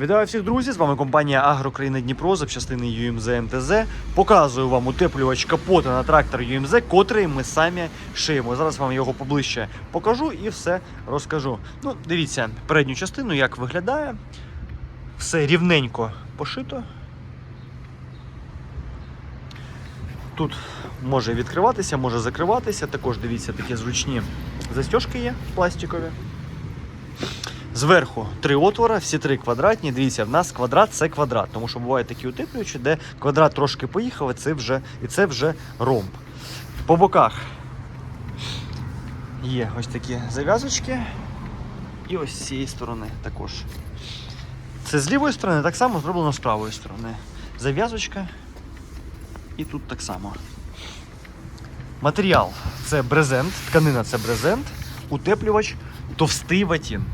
Вітаю всіх друзі! З вами компанія Агрокраїна Дніпро, запчастини UMZ МТЗ. Показую вам утеплювач капота на трактор UMZ, котрий ми самі шиємо. Зараз вам його поближче покажу і все розкажу. Ну, дивіться передню частину, як виглядає. Все рівненько пошито. Тут може відкриватися, може закриватися. Також дивіться, такі зручні застежки є пластикові. Зверху три отвора, всі три квадратні. Дивіться, в нас квадрат це квадрат, тому що бувають такі утеплювачі, де квадрат трошки поїхав, і це вже, і це вже ромб. По боках є ось такі зав'язочки. І ось з цієї сторони також. Це з лівої сторони, так само зроблено з правої сторони. Зав'язочка. І тут так само. Матеріал це брезент, тканина це брезент, утеплювач товстий ватін.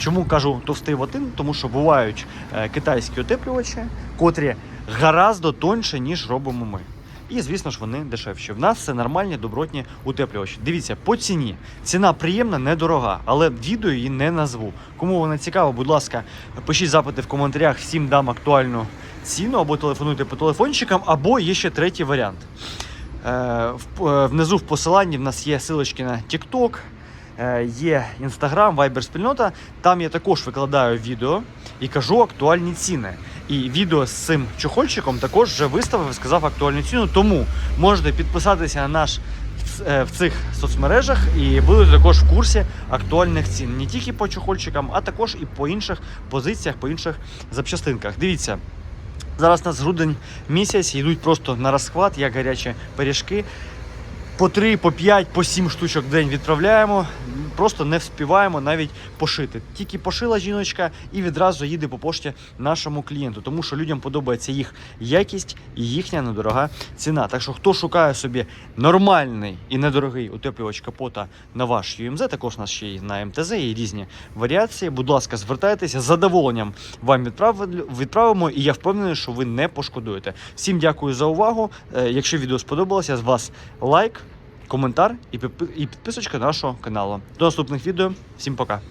Чому кажу товстий ватин? Тому що бувають е, китайські утеплювачі, котрі гораздо тоньше, ніж робимо ми. І, звісно ж, вони дешевші. В нас це нормальні добротні утеплювачі. Дивіться, по ціні. Ціна приємна, недорога, але відео її не назву. Кому вона цікава, будь ласка, пишіть запити в коментарях, всім дам актуальну ціну, або телефонуйте по телефончикам, або є ще третій варіант. Е, е, Внизу в посиланні в нас є силочки на TikTok, є Instagram, Viber спільнота. Там я також викладаю відео і кажу актуальні ціни. І відео з цим чохольчиком також вже виставив сказав актуальну ціну. Тому можете підписатися на наш е, в цих соцмережах і будете також в курсі актуальних цін не тільки по чохольчикам, а також і по інших позиціях, по інших запчастинках. Дивіться. Зараз у нас грудень місяць, йдуть просто на розхват, як гарячі пиріжки. По 3, по 5, по 7 штучок в день відправляємо. Просто не вспіваємо навіть пошити. Тільки пошила жіночка і відразу їде по пошті нашому клієнту, тому що людям подобається їх якість і їхня недорога ціна. Так що, хто шукає собі нормальний і недорогий утеплювач капота на ваш UMZ, також у нас ще є на МТЗ, є різні варіації. Будь ласка, звертайтеся з задоволенням вам відправимо, і я впевнений, що ви не пошкодуєте. Всім дякую за увагу. Е, Якщо відео сподобалося, з вас лайк, коментар і підпи- і підписочка нашого каналу. До наступних відео. Всім пока.